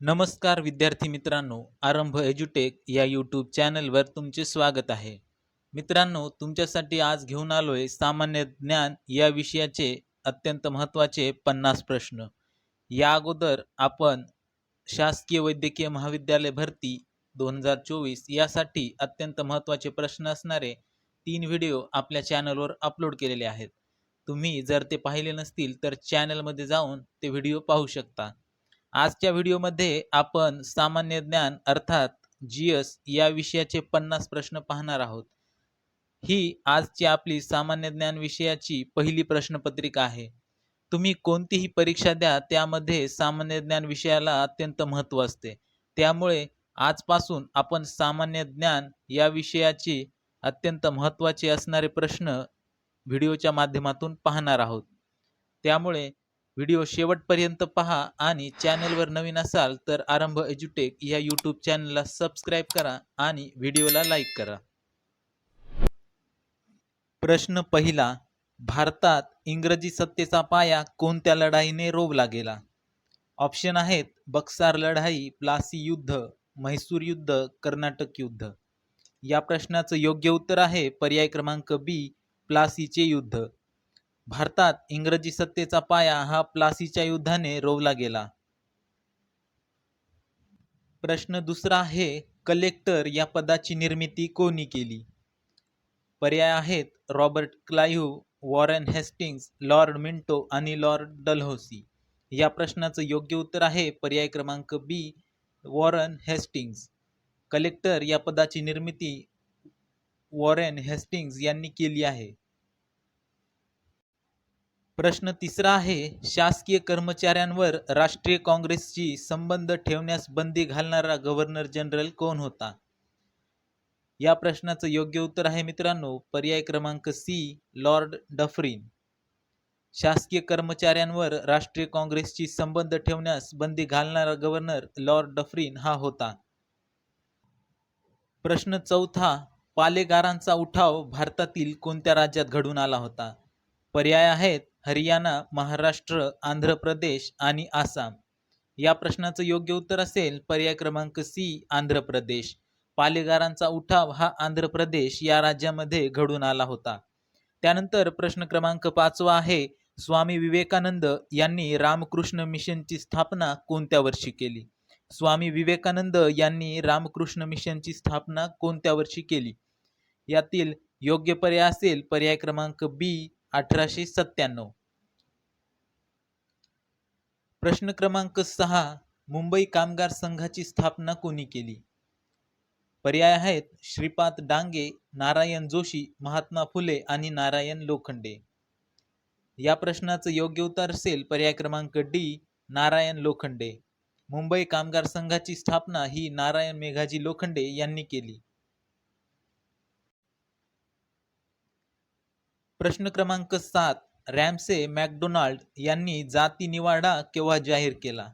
नमस्कार विद्यार्थी मित्रांनो आरंभ एज्युटेक या यूट्यूब चॅनलवर तुमचे स्वागत आहे. मित्रांनो तुमच्यासाठी आज घेऊन आलोय सामान्य ज्ञान या विषयाचे अत्यंत महत्त्वाचे पन्नास प्रश्न. या अगोदर आपण शासकीय वैद्यकीय महाविद्यालय भरती दोन हजार चोवीस यासाठी अत्यंत महत्त्वाचे प्रश्न असणारे तीन व्हिडिओ आपल्या चॅनलवर अपलोड केलेले आहेत. तुम्ही जर ते पाहिले नसतील तर चॅनलमध्ये जाऊन ते व्हिडिओ पाहू शकता. आजच्या व्हिडिओमध्ये आपण सामान्य ज्ञान अर्थात जी एस या विषयाचे पन्नास प्रश्न पाहणार आहोत. ही आजची आपली सामान्य ज्ञान विषयाची पहिली प्रश्नपत्रिका आहे. तुम्ही कोणतीही परीक्षा द्या त्यामध्ये सामान्य ज्ञान विषयाला अत्यंत महत्त्व असते. त्यामुळे आजपासून आपण सामान्य ज्ञान या विषयाची अत्यंत महत्त्वाचे असणारे प्रश्न व्हिडिओच्या माध्यमातून पाहणार आहोत. त्यामुळे व्हिडिओ शेवटपर्यंत पहा आणि चॅनलवर नवीन असाल तर आरंभ एज्युटेक या यूट्यूब चॅनलला सबस्क्राईब करा आणि व्हिडिओला लाईक करा. प्रश्न पहिला भारतात इंग्रजी सत्तेचा पाया कोणत्या लढाईने रोवला गेला ऑप्शन आहेत बक्सार लढाई प्लासी युद्ध म्हैसूर युद्ध कर्नाटक युद्ध. या प्रश्नाचं योग्य उत्तर आहे पर्याय क्रमांक बी प्लासीचे युद्ध. भारतात इंग्रजी सत्तेचा पाया हा प्लासीच्या युद्धाने रोवला गेला. प्रश्न दुसरा आहे कलेक्टर या पदाची निर्मिती कोणी केली? पर्याय आहेत Robert Clive Warren Hastings Lord Minto आणि लॉर्ड डलहौसी. या प्रश्नाचं योग्य उत्तर आहे पर्याय क्रमांक बी वॉरन हेस्टिंग्स. कलेक्टर या पदाची निर्मिती वॉरेन हेस्टिंग्स यांनी केली आहे. प्रश्न तिसरा आहे शासकीय कर्मचाऱ्यांवर राष्ट्रीय काँग्रेसची संबंध ठेवण्यास बंदी घालणारा गव्हर्नर जनरल कोण होता? या प्रश्नाचं योग्य उत्तर आहे मित्रांनो पर्याय क्रमांक सी लॉर्ड डफरीन. शासकीय कर्मचाऱ्यांवर राष्ट्रीय काँग्रेसशी संबंध ठेवण्यास बंदी घालणारा गव्हर्नर लॉर्ड डफरीन हा होता. प्रश्न चौथा पालेगारांचा उठाव भारतातील कोणत्या राज्यात घडून आला होता? पर्याय आहेत हरियाणा महाराष्ट्र आंध्र प्रदेश आणि आसाम. या प्रश्नाचं योग्य उत्तर असेल पर्याय क्रमांक सी आंध्र प्रदेश. पालेगारांचा उठाव हा आंध्र प्रदेश या राज्यामध्ये घडून आला होता. त्यानंतर प्रश्न क्रमांक पाचवा आहे स्वामी विवेकानंद यांनी रामकृष्ण मिशनची स्थापना कोणत्या वर्षी केली? स्वामी विवेकानंद यांनी रामकृष्ण मिशनची स्थापना कोणत्या वर्षी केली? यातील योग्य पर्याय असेल पर्याय क्रमांक बी अठराशे सत्त्याण्णव. प्रश्न क्रमांक सहा मुंबई कामगार संघाची स्थापना कोणी केली? पर्याय आहेत श्रीपाद डांगे नारायण जोशी महात्मा फुले आणि नारायण लोखंडे. या प्रश्नाचं योग्य उत्तर असेल पर्याय क्रमांक डी नारायण लोखंडे. मुंबई कामगार संघाची स्थापना ही नारायण मेघाजी लोखंडे यांनी केली. प्रश्न क्रमांक सात रॅमसे मॅकडोनाल्ड यांनी जाती निवाडा केव्हा जाहीर केला?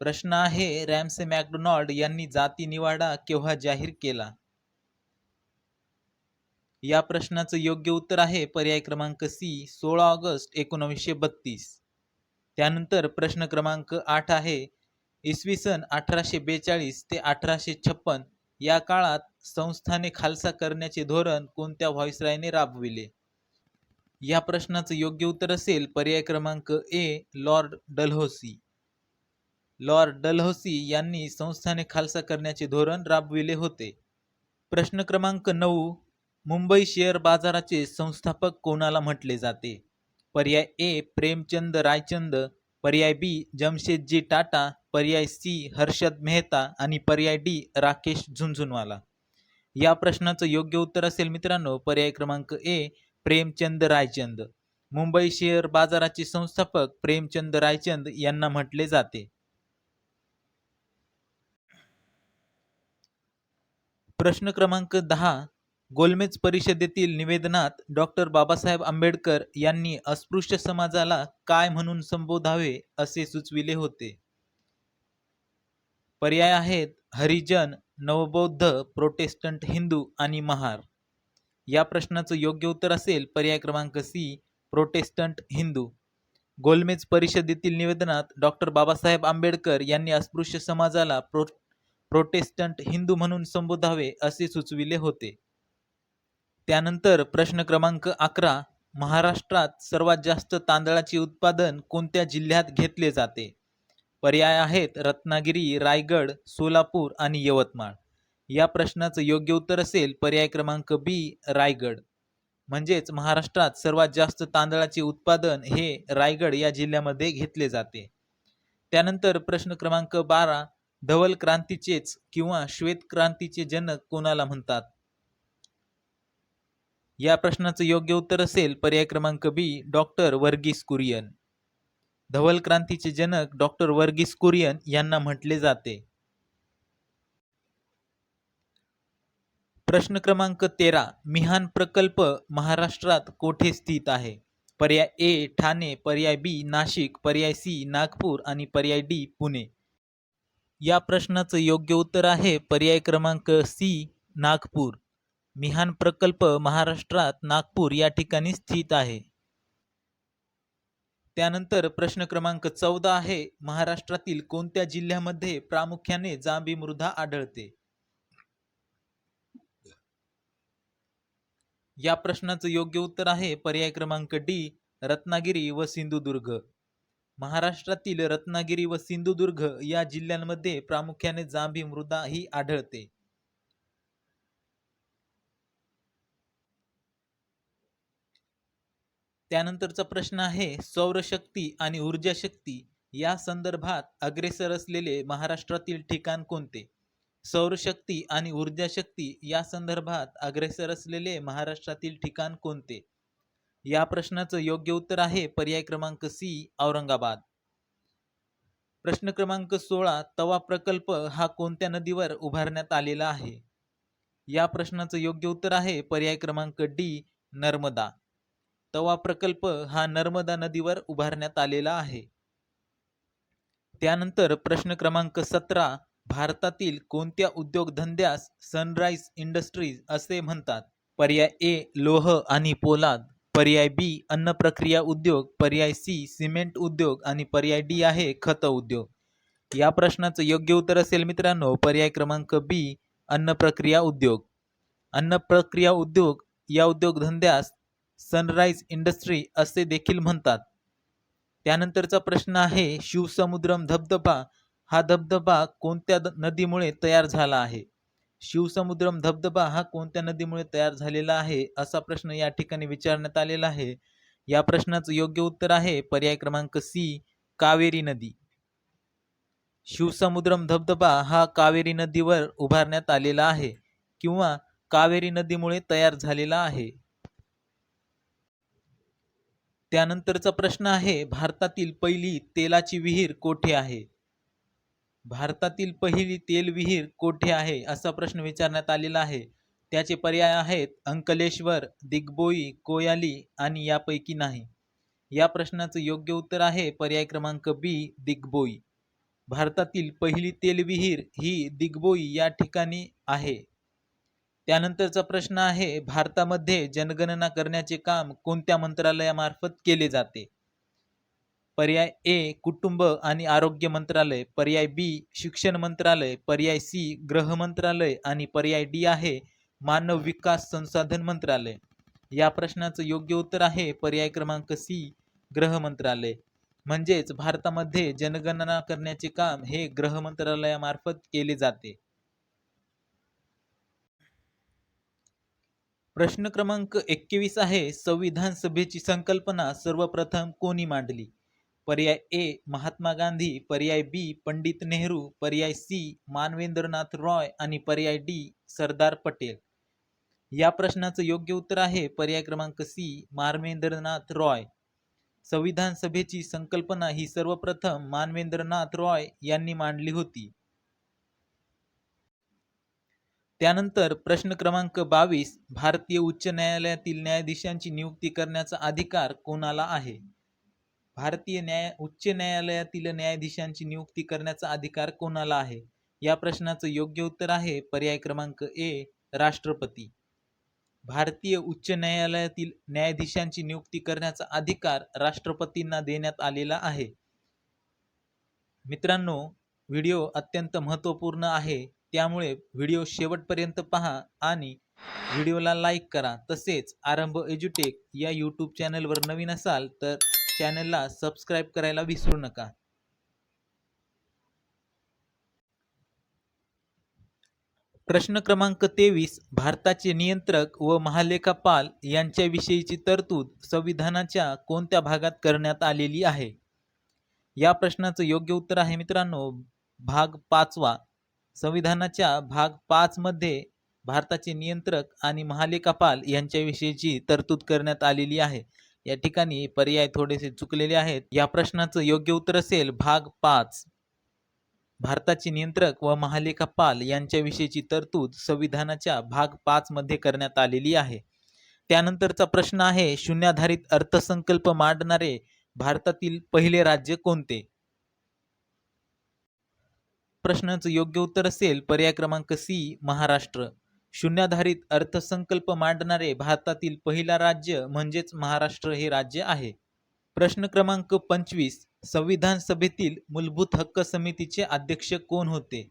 प्रश्न आहे रॅमसे मॅकडोनाल्ड यांनी जाती निवाडा केव्हा जाहीर केला? या प्रश्नाचं योग्य उत्तर आहे पर्याय क्रमांक सी सोळा ऑगस्ट एकोणवीसशे बत्तीस. त्यानंतर प्रश्न क्रमांक आठ आहे इसवी सन अठराशे बेचाळीस ते अठराशे छप्पन या काळात संस्थाने खालसा करण्याचे धोरण कोणत्या व्हॉइसरायने राबविले? या प्रश्नाचं योग्य उत्तर असेल पर्याय क्रमांक ए लॉर्ड डलहोसी. लॉर्ड डलहोसी यांनी संस्थाने खालसा करण्याचे धोरण राबविले होते. प्रश्न क्रमांक नऊ मुंबई शेअर बाजाराचे संस्थापक कोणाला म्हटले जाते? पर्याय ए प्रेमचंद रायचंद. पर्याय बी जमशेदजी टाटा. पर्याय सी हर्षद मेहता. आणि पर्याय डी राकेश झुंझुनवाला. या प्रश्नाचं योग्य उत्तर असेल मित्रांनो पर्याय क्रमांक ए प्रेमचंद रायचंद. मुंबई शेअर बाजाराचे संस्थापक प्रेमचंद रायचंद यांना म्हटले जाते. प्रश्न क्रमांक दहा गोलमेज परिषदेतील निवेदनात डॉक्टर बाबासाहेब आंबेडकर यांनी अस्पृश्य समाजाला काय म्हणून संबोधावे असे सुचविले होते. पर्याय आहेत हरिजन नवबौद्ध प्रोटेस्टंट हिंदू आणि महार. या प्रश्नाचं योग्य उत्तर असेल पर्याय क्रमांक सी प्रोटेस्टंट हिंदू. गोलमेज परिषदेतील निवेदनात डॉक्टर बाबासाहेब आंबेडकर यांनी अस्पृश्य समाजाला प्रो प्रोटेस्टंट हिंदू म्हणून संबोधावे असे सुचविले होते. त्यानंतर प्रश्न क्रमांक अकरा महाराष्ट्रात सर्वात जास्त तांदळाचे उत्पादन कोणत्या जिल्ह्यात घेतले जाते? पर्याय आहेत रत्नागिरी रायगड सोलापूर आणि यवतमाळ. या प्रश्नाचं योग्य उत्तर असेल पर्याय क्रमांक बी रायगड. म्हणजेच महाराष्ट्रात सर्वात जास्त तांदळाचे उत्पादन हे रायगड या जिल्ह्यामध्ये घेतले जाते. त्यानंतर प्रश्न क्रमांक बारा धवल क्रांतीचेच किंवा श्वेत क्रांतीचे जनक कोणाला म्हणतात? या प्रश्नाचं योग्य उत्तर असेल पर्याय क्रमांक बी डॉक्टर वर्गीस कुरियन. धवल क्रांतीचे जनक डॉक्टर वर्गीस कुरियन यांना म्हटले जाते. प्रश्न क्रमांक तेरा मिहान प्रकल्प महाराष्ट्रात कोठे स्थित आहे? पर्याय ए ठाणे पर्याय बी नाशिक पर्याय सी नागपूर आणि पर्याय डी पुणे. या प्रश्नाचं योग्य उत्तर आहे पर्याय क्रमांक सी नागपूर. मिहान प्रकल्प महाराष्ट्रात नागपूर या ठिकाणी स्थित आहे. त्यानंतर प्रश्न क्रमांक चौदा आहे महाराष्ट्रातील कोणत्या जिल्ह्यामध्ये प्रामुख्याने जांभी मृदा आढळते? या प्रश्नाचं योग्य उत्तर आहे पर्याय क्रमांक डी रत्नागिरी व सिंधुदुर्ग. महाराष्ट्रातील रत्नागिरी व सिंधुदुर्ग या जिल्ह्यांमध्ये प्रामुख्याने जांभी मृदा ही आढळते. त्यानंतरचा प्रश्न आहे सौरशक्ती आणि ऊर्जा शक्ती या संदर्भात अग्रेसर असलेले महाराष्ट्रातील ठिकाण कोणते? सौरशक्ती आणि ऊर्जा शक्ती या संदर्भात अग्रेसर असलेले महाराष्ट्रातील ठिकाण कोणते? या प्रश्नाचं योग्य उत्तर आहे पर्याय क्रमांक सी औरंगाबाद. प्रश्न क्रमांक सोळा तवा प्रकल्प हा कोणत्या नदीवर उभारण्यात आलेला आहे? या प्रश्नाचं योग्य उत्तर आहे पर्याय क्रमांक डी नर्मदा. तवा प्रकल्प हा नर्मदा नदीवर उभारण्यात आलेला आहे. त्यानंतर प्रश्न क्रमांक सतरा भारतातील कोणत्या उद्योगधंद्यास सनराईज इंडस्ट्रीज असे म्हणतात? पर्याय ए लोह आणि पोलाद. पर्याय बी अन्न प्रक्रिया उद्योग. पर्याय सी सिमेंट उद्योग. आणि पर्याय डी आहे खत उद्योग. या प्रश्नाचं योग्य उत्तर असेल मित्रांनो पर्याय क्रमांक बी अन्न प्रक्रिया उद्योग. अन्न प्रक्रिया उद्योग या उद्योगधंद्यास सनराईज इंडस्ट्री असे देखील म्हणतात. त्यानंतरचा प्रश्न आहे शिवसमुद्रम धबधबा हा धबधबा कोणत्या नदीमुळे तयार झाला आहे? शिवसमुद्रम धबधबा हा कोणत्या नदीमुळे तयार झालेला आहे? असा प्रश्न या ठिकाणी विचारण्यात आलेला आहे. या प्रश्नाचं योग्य उत्तर आहे पर्याय क्रमांक सी कावेरी नदी. शिवसमुद्रम धबधबा हा कावेरी नदीवर उभारण्यात आलेला आहे किंवा कावेरी नदीमुळे तयार झालेला आहे. त्यानंतरचा प्रश्न आहे भारतातील पहिली तेलाची विहीर कोठे आहे? भारतातील पहिली तेल विहीर कोठे आहे असा प्रश्न विचारण्यात आलेला आहे. त्याचे पर्याय आहेत अंकलेश्वर दिग्बोई कोयाली आणि यापैकी नाही. या प्रश्नाचं योग्य उत्तर आहे पर्याय क्रमांक बी दिग्बोई. भारतातील पहिली तेलविहीर ही दिग्बोई या ठिकाणी आहे. त्यानंतरचा प्रश्न आहे भारतामध्ये जनगणना करण्याचे काम कोणत्या मंत्रालयामार्फत केले जाते? पर्याय ए कुटुंब आणि आरोग्य मंत्रालय पर्याय बी शिक्षण मंत्रालय पर्याय सी गृह मंत्रालय आणि पर्याय डी आहे मानव विकास संसाधन मंत्रालय. या प्रश्नाचं योग्य उत्तर आहे पर्याय क्रमांक सी गृह मंत्रालय. म्हणजेच भारतामध्ये जनगणना करण्याचे काम हे गृह मंत्रालयामार्फत केले जाते. प्रश्न क्रमांक एकवीस आहे संविधान सभेची संकल्पना सर्वप्रथम कोणी मांडली? पर्याय ए महात्मा गांधी पर्याय बी पंडित नेहरू पर्याय सी मानवेंद्रनाथ रॉय आणि पर्याय डी सरदार पटेल. या प्रश्नाचं योग्य उत्तर आहे पर्याय क्रमांक सी मानवेंद्रनाथ रॉय. संविधान सभेची संकल्पना ही सर्वप्रथम मानवेंद्रनाथ रॉय यांनी मांडली होती. त्यानंतर प्रश्न क्रमांक बावीस भारतीय उच्च न्यायालयातील न्यायाधीशांची नियुक्ती करण्याचा अधिकार कोणाला आहे? भारतीय न्याय उच्च न्यायालयातील न्यायाधीशांची नियुक्ती करण्याचा अधिकार कोणाला आहे? या प्रश्नाचं योग्य उत्तर आहे पर्याय क्रमांक ए राष्ट्रपती. भारतीय उच्च न्यायालयातील न्यायाधीशांची नियुक्ती करण्याचा अधिकार राष्ट्रपतींना देण्यात आलेला आहे. मित्रांनो व्हिडिओ अत्यंत महत्त्वपूर्ण आहे. त्यामुळे व्हिडिओ शेवटपर्यंत पहा आणि व्हिडिओला लाईक करा. तसेच आरंभ एज्युटेक या यूट्यूब चॅनलवर नवीन असाल तर चॅनलला सबस्क्राईब करायला विसरू नका. प्रश्न क्रमांक तेवीस भारताचे नियंत्रक व महालेखापाल यांच्याविषयीची तरतूद संविधानाच्या कोणत्या भागात करण्यात आलेली आहे? या प्रश्नाचं योग्य उत्तर आहे मित्रांनो भाग पाचवा. संविधानाच्या भाग पाच मध्ये भारताचे नियंत्रक आणि महालेखापाल यांच्याविषयीची तरतूद करण्यात आलेली आहे. या ठिकाणी पर्याय थोडेसे चुकलेले आहेत. या प्रश्नाचं योग्य उत्तर असेल भाग पाच. भारताचे नियंत्रक व महालेखापाल यांच्याविषयीची तरतूद संविधानाच्या भाग पाच मध्ये करण्यात आलेली आहे. त्यानंतरचा प्रश्न आहे शून्याधारित अर्थसंकल्प मांडणारे भारतातील पहिले राज्य कोणते? प्रश्नाचं योग्य उत्तर असेल पर्याय क्रमांक सी महाराष्ट्र. शून्याधारित अर्थसंकल्प मांडणारे भारतातील पहिला राज्य म्हणजेच महाराष्ट्र हे राज्य आहे. प्रश्न क्रमांक पंचवीस संविधान सभेतील मूलभूत हक्क समितीचे अध्यक्ष कोण होते?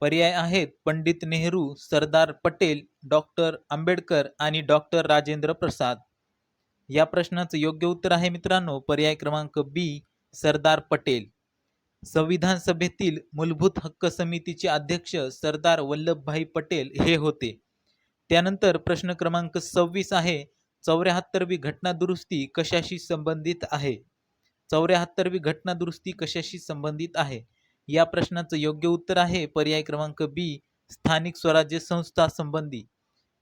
पर्याय आहेत पंडित नेहरू सरदार पटेल डॉक्टर आंबेडकर आणि डॉक्टर राजेंद्र प्रसाद. या प्रश्नाचं योग्य उत्तर आहे मित्रांनो पर्याय क्रमांक बी सरदार पटेल. संविधान सभेतील मूलभूत हक्क समितीचे अध्यक्ष सरदार वल्लभभाई पटेल हे होते. त्यानंतर प्रश्न क्रमांक सव्वीस आहे चौऱ्याहत्तरवी घटना दुरुस्ती कशाशी संबंधित आहे? चौऱ्याहत्तरवी घटना दुरुस्ती कशाशी संबंधित आहे? या प्रश्नाचं योग्य उत्तर आहे पर्याय क्रमांक बी स्थानिक स्वराज्य संस्था संबंधी.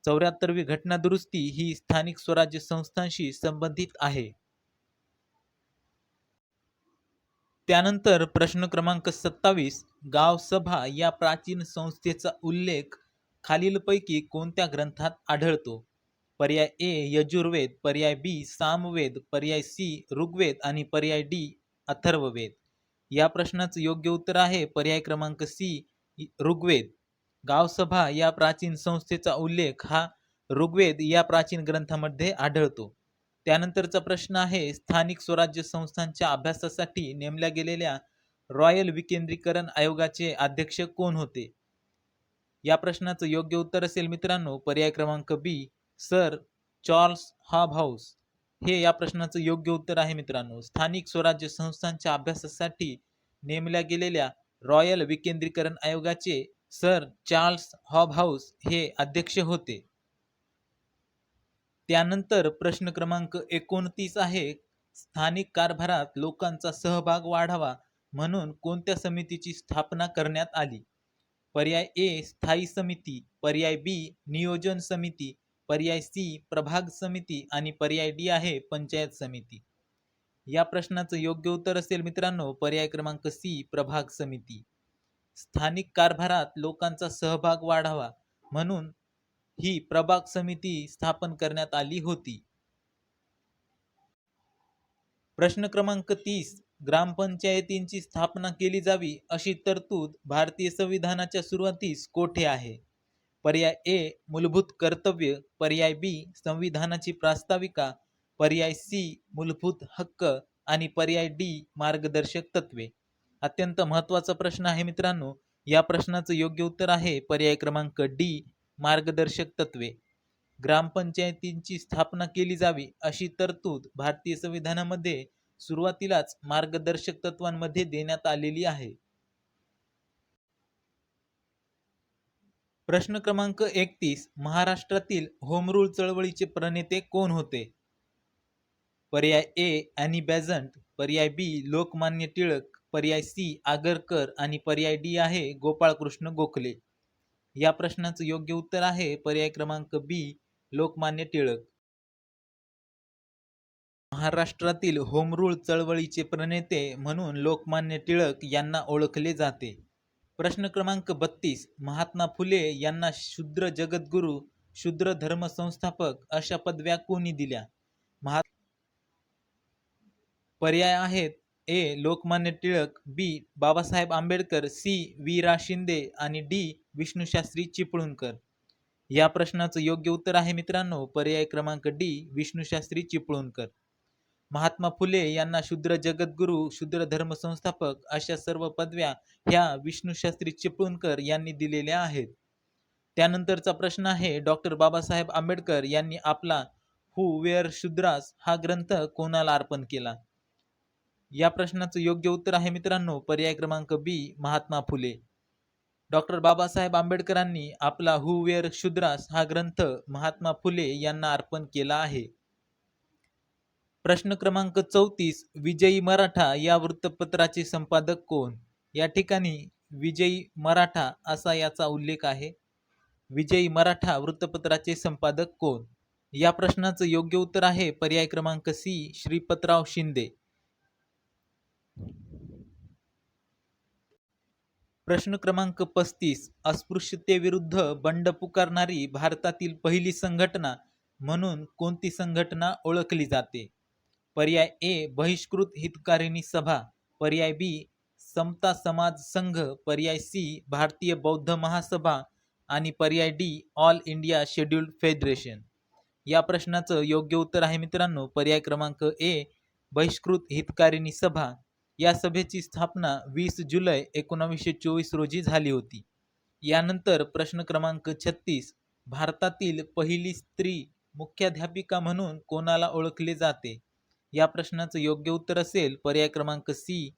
चौऱ्याहत्तरवी घटना दुरुस्ती ही स्थानिक स्वराज्य संस्थांशी संबंधित आहे. त्यानंतर प्रश्न क्रमांक सत्तावीस गावसभा या प्राचीन संस्थेचा उल्लेख खालीलपैकी कोणत्या ग्रंथात आढळतो? पर्याय ए यजुर्वेद पर्याय बी सामवेद पर्याय सी ऋग्वेद आणि पर्याय डी अथर्ववेद. या प्रश्नाचं योग्य उत्तर आहे पर्याय क्रमांक सी ऋग्वेद. गावसभा या प्राचीन संस्थेचा उल्लेख हा ऋग्वेद या प्राचीन ग्रंथामध्ये आढळतो. त्यानंतरचा प्रश्न आहे स्थानिक स्वराज्य संस्थांच्या अभ्यासासाठी नेमल्या गेलेल्या रॉयल विकेंद्रीकरण आयोगाचे अध्यक्ष कोण होते? या प्रश्नाचं योग्य उत्तर असेल मित्रांनो पर्याय क्रमांक B sir Charles Hobhouse हे या प्रश्नाचं योग्य उत्तर आहे मित्रांनो. स्थानिक स्वराज्य संस्थांच्या अभ्यासासाठी नेमल्या गेलेल्या रॉयल विकेंद्रीकरण आयोगाचे सर चार्ल्स हॉब हाऊस हे अध्यक्ष होते. त्यानंतर प्रश्न क्रमांक एकोणतीस आहे स्थानिक कारभारात लोकांचा सहभाग वाढावा म्हणून कोणत्या समितीची स्थापना करण्यात आली? पर्याय ए स्थायी समिती पर्याय बी नियोजन समिती पर्याय सी प्रभाग समिती आणि पर्याय डी आहे पंचायत समिती. या प्रश्नाचं योग्य उत्तर असेल मित्रांनो पर्याय क्रमांक सी प्रभाग समिती. स्थानिक कारभारात लोकांचा सहभाग वाढावा म्हणून ही प्रभाग समिती स्थापन करण्यात आली होती. प्रश्न क्रमांक तीस ग्रामपंचायतींची स्थापना केली जावी अशी तरतूद भारतीय संविधानाच्या सुरुवातीस कोठे आहे? पर्याय ए मूलभूत कर्तव्य. पर्याय बी संविधानाची प्रास्ताविका. पर्याय सी मूलभूत हक्क. आणि पर्याय डी मार्गदर्शक तत्वे. अत्यंत महत्त्वाचा प्रश्न आहे मित्रांनो. या प्रश्नाचं योग्य उत्तर आहे पर्याय क्रमांक डी मार्गदर्शक तत्वे. ग्रामपंचायतींची स्थापना केली जावी अशी तरतूद भारतीय संविधानामध्ये सुरुवातीलाच मार्गदर्शक तत्वांमध्ये देण्यात आलेली आहे. प्रश्न क्रमांक एकतीस. महाराष्ट्रातील होमरूल चळवळीचे प्रणेते कोण होते? पर्याय ए अॅनी बॅझंट पर्याय बी लोकमान्य टिळक पर्याय सी आगरकर आणि पर्याय डी आहे गोपाळकृष्ण गोखले. या प्रश्नाचं योग्य उत्तर आहे. पर्याय क्रमांक बी लोकमान्य टिळक. महाराष्ट्रातील होमरूळ चळवळीचे प्रणेते म्हणून लोकमान्य टिळक यांना ओळखले जाते. प्रश्न क्रमांक बत्तीस महात्मा फुले यांना शूद्र जगद्गुरू शूद्र धर्म संस्थापक अशा पदव्या कोणी दिल्या? महा पर्याय आहेत A. Lokmanya Tilak B. Babasaheb Ambedkar C. We रा. शिंदे आणि डी. विष्णूशास्त्री चिपळूणकर. या प्रश्नाचं योग्य उत्तर आहे मित्रांनो. पर्याय क्रमांक डी. विष्णूशास्त्री चिपळूणकर. महात्मा फुले यांना शूद्र जगद्गुरू शूद्र धर्म संस्थापक अशा सर्व पदव्या ह्या विष्णूशास्त्री चिपळूणकर यांनी दिलेल्या आहेत. त्यानंतरचा प्रश्न आहे डॉक्टर बाबासाहेब आंबेडकर यांनी आपला हु वेअर शूद्रास हा ग्रंथ कोणाला अर्पण केला? या प्रश्नाचं योग्य उत्तर आहे मित्रांनो. पर्याय क्रमांक बी महात्मा फुले. डॉक्टर बाबासाहेब आंबेडकरांनी आपला हु वेअर हा ग्रंथ महात्मा फुले यांना अर्पण केला आहे. प्रश्न क्रमांक चौतीस विजयी मराठा या वृत्तपत्राचे संपादक कोण? या ठिकाणी विजयी मराठा असा याचा उल्लेख आहे. विजयी मराठा वृत्तपत्राचे संपादक कोण? या प्रश्नाचं योग्य उत्तर आहे पर्याय क्रमांक सी श्रीपतराव शिंदे. प्रश्न क्रमांक पस्तीस. अस्पृश्यतेविरुद्ध बंड पुकारणारी भारतातील पहिली संघटना म्हणून कोणती संघटना ओळखली जाते? पर्याय ए बहिष्कृत हितकारिणी सभा. पर्याय बी समता समाज संघ. पर्याय सी भारतीय बौद्ध महासभा. आणि पर्याय D all India scheduled federation. या प्रश्नाचं योग्य उत्तर आहे मित्रांनो. पर्याय क्रमांक ए बहिष्कृत हितकारिणी सभा. या सभेची स्थापना वीस जुलै एकोणावीसशे चोवीस रोजी झाली होती. यानंतर प्रश्न क्रमांक छत्तीस भारतातील पहिली स्त्री मुख्याध्यापिका म्हणून कोणाला ओळखले जाते? या प्रश्नाचं योग्य उत्तर असेल पर्याय क्रमांक सी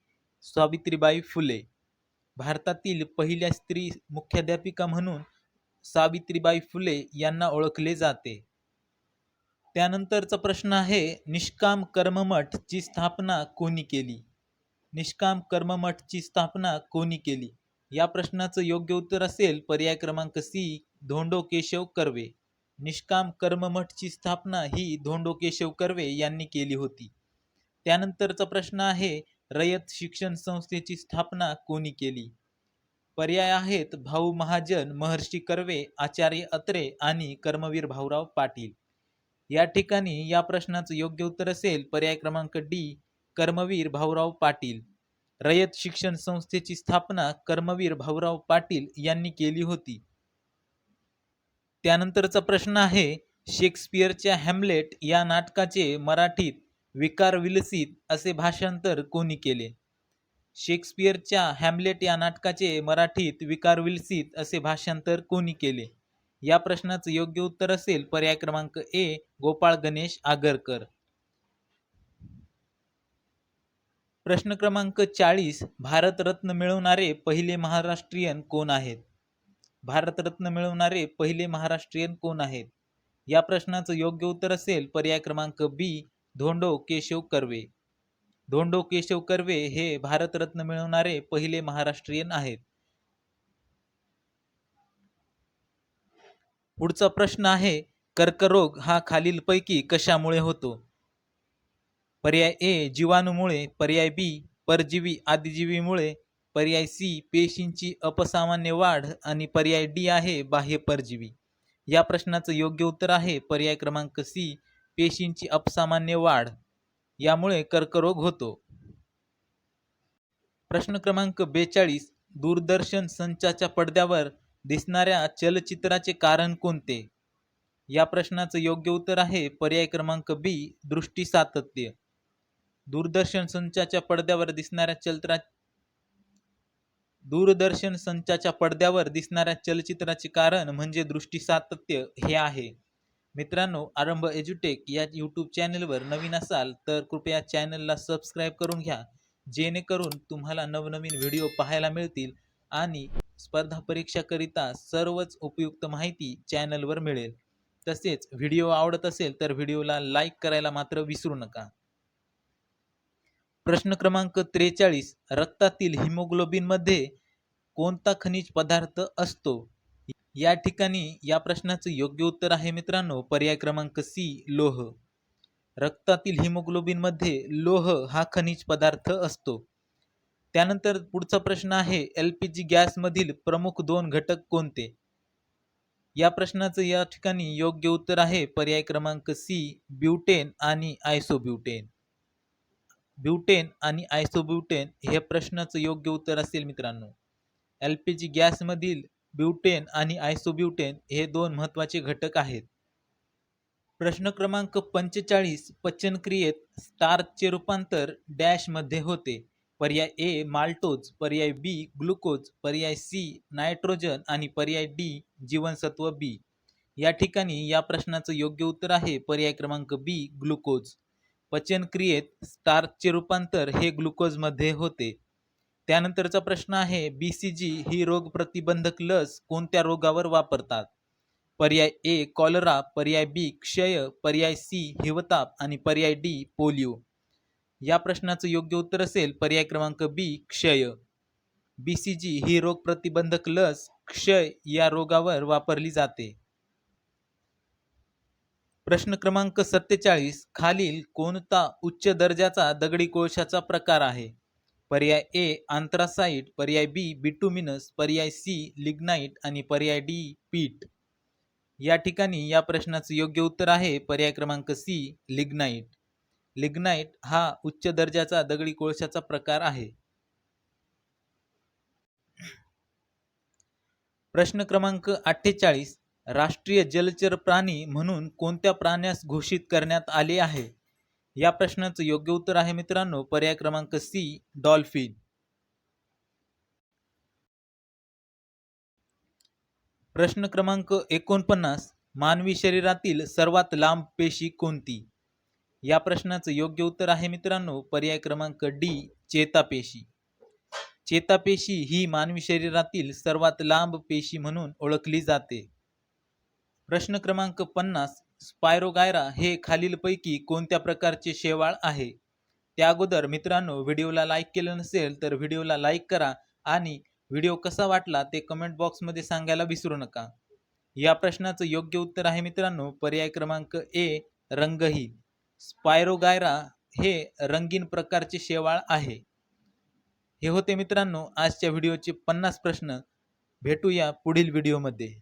सावित्रीबाई फुले. भारतातील पहिल्या स्त्री मुख्याध्यापिका म्हणून सावित्रीबाई फुले यांना ओळखले जाते. त्यानंतरचा प्रश्न आहे निष्काम कर्ममठ ची स्थापना कोणी केली? निष्काम कर्ममठची स्थापना कोणी केली? या प्रश्नाचं योग्य उत्तर असेल पर्याय क्रमांक सी धोंडो केशव कर्वे. निष्काम कर्ममठची स्थापना ही धोंडो केशव कर्वे यांनी केली होती. त्यानंतरचा प्रश्न आहे रयत शिक्षण संस्थेची स्थापना कोणी केली? पर्याय आहेत भाऊ महाजन महर्षी कर्वे आचार्य अत्रे आणि कर्मवीर भाऊराव पाटील. या ठिकाणी या प्रश्नाचं योग्य उत्तर असेल पर्याय क्रमांक डी कर्मवीर भाऊराव पाटील. रयत शिक्षण संस्थेची स्थापना कर्मवीर भाऊराव पाटील यांनी केली होती. त्यानंतरचा प्रश्न आहे शेक्सपियरच्या हॅमलेट या नाटकाचे मराठीत विकार विलसित असे भाषांतर कोणी केले? शेक्सपियरच्या हॅमलेट या नाटकाचे मराठीत विकार विलसित असे भाषांतर कोणी केले? या प्रश्नाचं योग्य उत्तर असेल पर्याय क्रमांक ए गोपाळ गणेश आगरकर. प्रश्न क्रमांक चाळीस भारतरत्न मिळवणारे पहिले महाराष्ट्रीयन कोण आहेत? भारतरत्न मिळवणारे पहिले महाराष्ट्रीयन कोण आहेत? या प्रश्नाचं योग्य उत्तर असेल पर्याय क्रमांक बी धोंडो केशव कर्वे. धोंडो केशव कर्वे हे भारतरत्न मिळवणारे पहिले महाराष्ट्रीयन आहेत. पुढचा प्रश्न आहे कर्करोग हा खालीलपैकी कशामुळे होतो? पर्याय ए जीवाणूमुळे पर्याय बी परजीवी आदिजीवीमुळे पर्याय सी पेशींची अपसामान्य वाढ आणि पर्याय डी आहे बाह्य परजीवी. या प्रश्नाचं योग्य उत्तर आहे पर्याय क्रमांक सी पेशींची अपसामान्य वाढ. यामुळे कर्करोग होतो. प्रश्न क्रमांक बेचाळीस दूरदर्शन संचाच्या पडद्यावर दिसणाऱ्या चलचित्राचे कारण कोणते? या प्रश्नाचं योग्य उत्तर आहे पर्याय क्रमांक बी दृष्टी सातत्य. दूरदर्शन संचाच्या पडद्यावर दिसणाऱ्या चलत्रा दूरदर्शन संचाच्या पडद्यावर दिसणाऱ्या चलचित्राचे कारण म्हणजे दृष्टी सातत्य हे आहे. मित्रांनो आरंभ एज्युटेक या यूट्यूब चॅनलवर नवीन असाल तर कृपया चॅनलला सबस्क्राईब करून घ्या जेणेकरून तुम्हाला नवनवीन व्हिडिओ पाहायला मिळतील आणि स्पर्धा परीक्षाकरिता सर्वच उपयुक्त माहिती चॅनलवर मिळेल. तसेच व्हिडिओ आवडत असेल तर व्हिडिओला लाईक करायला मात्र विसरू नका. प्रश्न क्रमांक त्रेचाळीस रक्तातील हिमोग्लोबिनमध्ये कोणता खनिज पदार्थ असतो? या ठिकाणी या प्रश्नाचं योग्य उत्तर आहे मित्रांनो पर्याय क्रमांक सी लोह. रक्तातील हिमोग्लोबिनमध्ये लोह हा खनिज पदार्थ असतो. त्यानंतर पुढचा प्रश्न आहे एल पी जी गॅसमधील प्रमुख दोन घटक कोणते? या प्रश्नाचं या ठिकाणी योग्य उत्तर आहे पर्याय क्रमांक सी ब्युटेन आणि आयसोब्युटेन. ब्युटेन आणि आयसोब्युटेन हे प्रश्नाचं योग्य उत्तर असेल मित्रांनो. एल पी जी गॅसमधील ब्युटेन आणि आयसोब्युटेन हे दोन महत्त्वाचे घटक आहेत. प्रश्न क्रमांक पंचेचाळीस पचनक्रियेत स्टार्चचे रूपांतर डॅशमध्ये होते. पर्याय ए माल्टोज पर्याय बी ग्लुकोज पर्याय सी नायट्रोजन आणि पर्याय डी जीवनसत्व बी. या ठिकाणी या प्रश्नाचं योग्य उत्तर आहे. पर्याय क्रमांक बी ग्लुकोज. पचनक्रियेत स्टार्चचे रूपांतर हे ग्लुकोजमध्ये होते. त्यानंतरचा प्रश्न आहे बी सी जी ही रोग प्रतिबंधक लस कोणत्या रोगावर वापरतात? पर्याय ए कॉलरा पर्याय बी क्षय पर्याय सी हिवताप आणि पर्याय डी पोलिओ. या प्रश्नाचं योग्य उत्तर असेल पर्याय क्रमांक बी क्षय. बी सी जी ही रोग प्रतिबंधक लस क्षय या रोगावर वापरली जाते. प्रश्न क्रमांक सत्तेचाळीस खालील कोणता उच्च दर्जाचा दगडी कोळशाचा प्रकार आहे? पर्याय ए आंत्रासाईट पर्याय बी बिटुमिनस पर्याय सी लिग्नाईट आणि पर्याय डी पीट या ठिकाणी या प्रश्नाचं योग्य उत्तर आहे. पर्याय क्रमांक सी लिग्नाईट लिग्नाईट हा उच्च दर्जाचा दगडी कोळशाचा प्रकार आहे. प्रश्न क्रमांक अठ्ठेचाळीस राष्ट्रीय जलचर प्राणी म्हणून कोणत्या प्राण्यास घोषित करण्यात आले आहे? या प्रश्नाचं योग्य उत्तर आहे मित्रांनो पर्याय क्रमांक सी डॉल्फिन. प्रश्न क्रमांक एकोणपन्नास मानवी शरीरातील सर्वात लांब पेशी कोणती? या प्रश्नाचं योग्य उत्तर आहे मित्रांनो पर्याय क्रमांक डी चेतापेशी. चेतापेशी ही मानवी शरीरातील सर्वात लांब पेशी म्हणून ओळखली जाते. प्रश्न क्रमांक पन्नास स्पायरोगायरा हे खालीलपैकी कोणत्या प्रकारचे शेवाळ आहे? त्या अगोदर मित्रांनो व्हिडिओला लाईक केलं नसेल तर व्हिडिओला लाईक करा आणि व्हिडिओ कसा वाटला ते कमेंट बॉक्समध्ये सांगायला विसरू नका. या प्रश्नाचं योग्य उत्तर आहे मित्रांनो पर्याय क्रमांक ए रंगही. स्पायरोगायरा हे रंगीन प्रकारचे शेवाळ आहे. हे होते मित्रांनो आजच्या व्हिडिओचे पन्नास प्रश्न. भेटूया पुढील व्हिडिओमध्ये.